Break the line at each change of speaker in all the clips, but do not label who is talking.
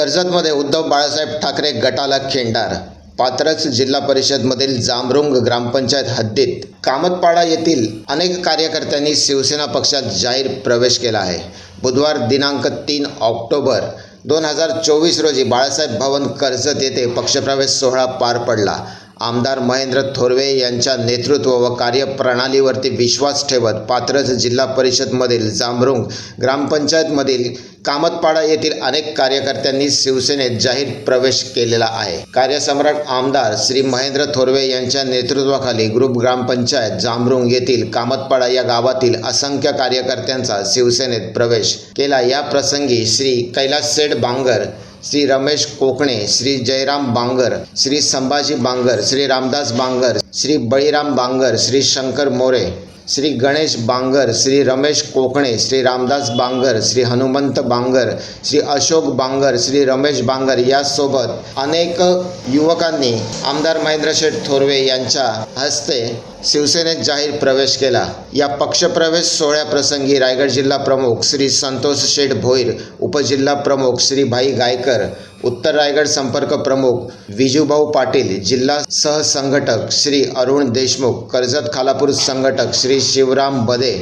कर्जतमध्ये उद्धव बाळासाहेब ठाकरे गटाला खेंडार. पात्रच जिल्हा परिषदमधील जांभरुंग ग्रामपंचायत हद्दीत कामतपाडा येथील अनेक कार्यकर्त्यांनी शिवसेना पक्षात जाहीर प्रवेश केला आहे. बुधवार दिनांक तीन ऑक्टोबर दोन हजार चोवीस रोजी बाळासाहेब भवन कर्जत येथे पक्षप्रवेश सोहळा पार पडला. आमदार महेंद्र थोरवे यांच्या नेतृत्व व कार्यप्रणालीवरती विश्वास ठेवत पात्रज जिल्हा परिषदमधील जांभरुंग ग्रामपंचायतमधील कामतपाडा येथील अनेक कार्यकर्त्यांनी शिवसेनेत जाहीर प्रवेश केलेला आहे. कार्यसम्राट आमदार श्री महेंद्र थोरवे यांच्या नेतृत्वाखाली ग्रुप ग्रामपंचायत जांभरुंग येथील कामतपाडा या गावातील असंख्य कार्यकर्त्यांचा शिवसेनेत प्रवेश केला. या प्रसंगी श्री कैलास सेठ बांगर श्री रमेश कोकणे श्री जयराम बांगर श्री संभाजी बांगर श्री रामदास बांगर श्री बळीराम बांगर श्री शंकर मोरे श्री गणेश बांगर श्री रमेश कोकणे श्री रामदास बांगर श्री हनुमंत बांगर श्री अशोक बांगर श्री रमेश बांगर यासोबत अनेक युवकांनी आमदार महेंद्र शेठ थोरवे यांच्या हस्ते शिवसेनेत जाहीर प्रवेश केला. या पक्षप्रवेश सोहळ्याप्रसंगी रायगड जिल्हा प्रमुख श्री संतोष शेठ भोईर उपजिल्हा प्रमुख श्री भाई गायकर उत्तर रायगड संपर्क प्रमुख विजूभाऊ पाटील जिल्हा सहसंघटक श्री अरुण देशमुख कर्जत खालापूर संघटक श्री शिवराम बदे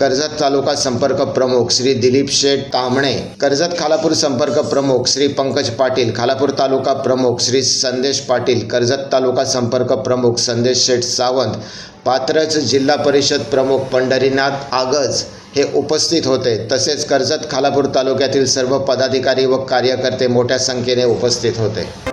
कर्जत तालुका संपर्क प्रमुख श्री दिलीप शेठ तांबणे कर्जत खालापूर संपर्क प्रमुख श्री पंकज पाटील. खालापूर तालुका प्रमुख श्री संदेश पाटील. कर्जत तालुका संपर्क प्रमुख संदेश शेठ सावंत. पात्रच जिल्हा परिषद प्रमुख पंढरीनाथ आगज हे उपस्थित होते. तसेच कर्जत खालापूर तालुक्यातील सर्व पदाधिकारी व कार्यकर्ते मोठ्या संख्येने उपस्थित होते.